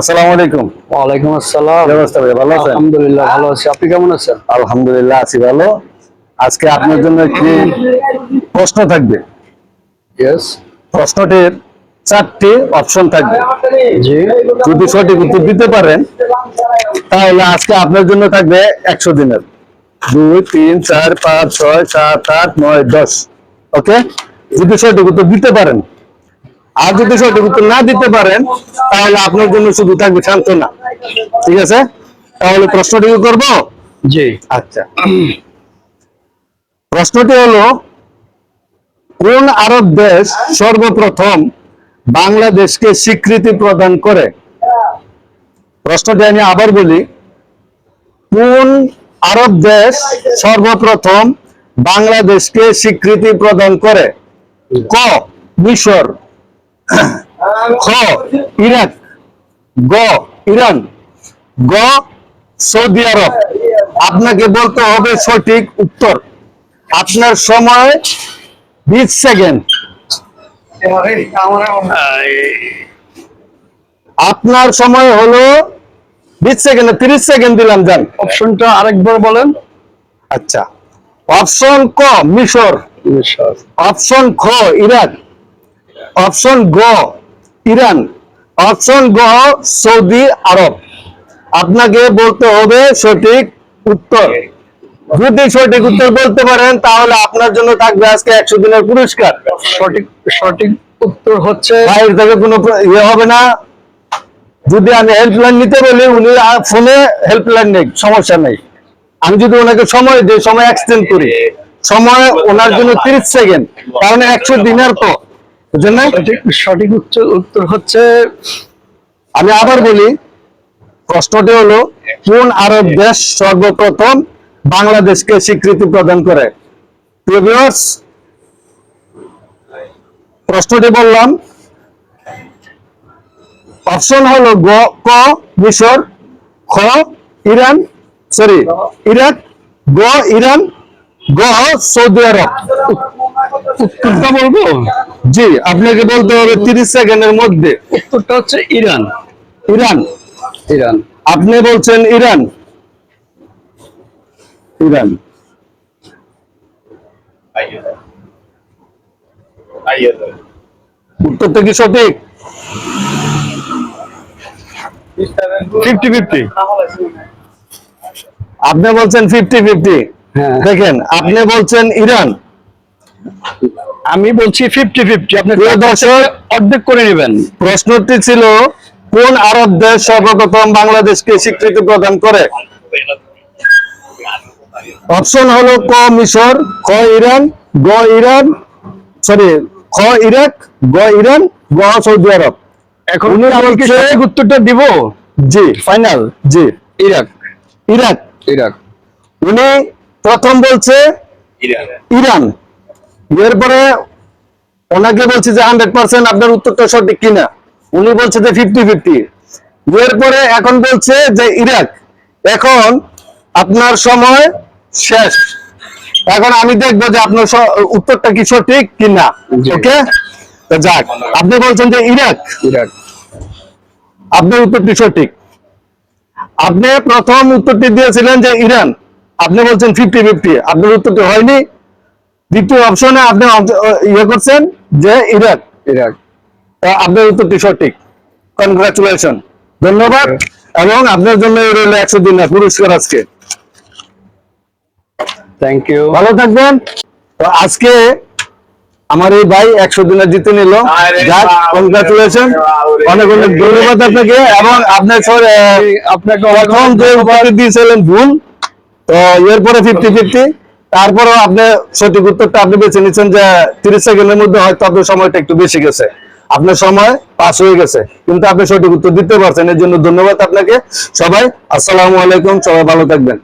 আসসালামু আলাইকুম। ওয়ালাইকুম আসসালাম। কি ভাই ভালো আছেন? আলহামদুলিল্লাহ ভালো আছি। আপনি কেমন আছেন? আলহামদুলিল্লাহ আছি ভালো। আজকে আপনার জন্য একটি প্রশ্ন থাকবে। ইয়েস প্রশ্নটির চারটি অপশন থাকবে। জি। যদি সঠিক উত্তর দিতে পারেন তাহলে আজকে আপনার জন্য থাকবে একশো দিনের। দুই তিন চার পাঁচ ছয় সাত আট নয় দশ। ওকে? যদি সঠিক উত্তর দিতে পারেন আর যদি সঠিক উত্তর না দিতে পারেন তাহলে আপনার জন্য শুধু থাকবে সান্ত্বনা। ঠিক আছে? তাহলে প্রশ্নটি করব? জি। আচ্ছা। প্রশ্নটি হলো কোন আরব দেশ সর্বপ্রথম বাংলাদেশকে স্বীকৃতি প্রদান করে? প্রশ্নটি আমি আবার বলি কোন আরব দেশ সর্বপ্রথম বাংলাদেশকে স্বীকৃতি প্রদান করে? ক মিশর। খ ইরাক। গ ইরান। গ সৌদি আরব। আপনাকে বলতে হবে সঠিক উত্তর। আপনার সময় বিশ সেকেন্ড। আপনার সময় হলো বিশ সেকেন্ড তিরিশ সেকেন্ড দিলাম যান। অপশনটা আরেকবার বলেন। আচ্ছা। অপশন ক মিশর। অপশন খ ইরাক। অপশন গ ইরান। অপশন গ সৌদি আরব। আপনাকে বলতে হবে সঠিক উত্তর। যদি সঠিক উত্তর বলতে পারেন তাহলে আপনার জন্য থাকবে আজকে একশো দিনের পুরস্কার। সঠিক সঠিক উত্তর হচ্ছে বাইরে থেকে কোনো ইয়ে হবে না। যদি আমি হেল্পলাইন নিতে বলি উনি ফোনে হেল্পলাইন নেই সমস্যা নেই। আমি যদি ওনাকে সময় দিই সময় এক্সটেন্ড করি। সময় ওনার জন্য তিরিশ সেকেন্ড কারণ একশো দিনের তো বুঝলেন না? সঠিক উত্তর হচ্ছে আমি আবার বলি প্রশ্নটি হলো কোন আরব দেশ সর্বপ্রথম বাংলাদেশকে স্বীকৃতি প্রদান করে? প্রশ্নটি বললাম অপশন হলো গ ক মিশর খ ইরান সরি ইরাক গ ইরান গ সৌদি আরব। উত্তরটা বলব? জি আপনাকে বলতে হবে তিরিশ সেকেন্ডের মধ্যে। উত্তরটা হচ্ছে ইরান। ইরান। ইরান। আপনি বলছেন ইরান। ইরান। উত্তরটা কি সঠিক? Fifty fifty. আপনি বলছেন ফিফটি ফিফটি। হ্যাঁ। দেখেন আপনি বলছেন ইরান। আমি বলছি ফিফটি ফিফটি আপনি দর্শক অর্ধেক করে নেবেন। প্রশ্নটি ছিল কোন আরব দেশ সর্বপ্রথম বাংলাদেশকে স্বীকৃতি প্রদান করে? অপশন হলো ক মিশর খ ইরান গ ইরান সরি খ ইরাক গ ইরান গ সৌদি আরব। এখন কি উত্তরটা দিব? জি। ফাইনাল জি। ইরাক। ইরাক। ইরাক। উনি প্রথম বলছে ইরান। এরপরে ওনাকে বলছে যে হান্ড্রেড পার্সেন্ট আপনার উত্তরটা সঠিক কিনা। উনি বলছে যে ফিফটি ফিফটি এরপরে এখন বলছে যে ইরাক এখন আপনার সময় শেষ। এখন আমি দেখব যে আপনার উত্তরটা কি সঠিক কিনা। ওকে? যাক আপনি বলছেন যে ইরাক। ইরাক। আপনার উত্তরটি সঠিক। আপনি প্রথম উত্তরটি দিয়েছিলেন যে ইরান। আপনি বলছেন ফিফটি ফিফটি আপনার উত্তরটি হয়নি। দ্বিতীয় অপশনে আপনি ইয়ে করছেন যে ইরাক। ইরাক। আপনার উত্তরটি সঠিক? কনগ্রাচুলেশন ধন্যবাদ। এবং আপনার জন্য রইল একশো দিন পুরস্কার আজকে। থ্যাংক ইউ ভালো থাকবেন। তো আজকে আমার এই ভাই একশো দিনের জিতে নিল। কনগ্রাচুলেশন অনেক অনেক ধন্যবাদ আপনাকে। এবং আপনার সর আপনাকে দিয়েছিলেন ভুল তো এরপরে ফিফটি ফিফটি তারপরেও আপনি সঠিক উত্তরটা আপনি বেছে নিচ্ছেন যে তিরিশ সেকেন্ডের মধ্যে হয়তো আপনার সময়টা একটু বেশি গেছে। আপনার সময় পাস হয়ে গেছে, কিন্তু আপনি সঠিক উত্তর দিতে পারছেন এর জন্য ধন্যবাদ আপনাকে। সবাই, আসসালামু আলাইকুম। সবাই ভালো থাকবেন।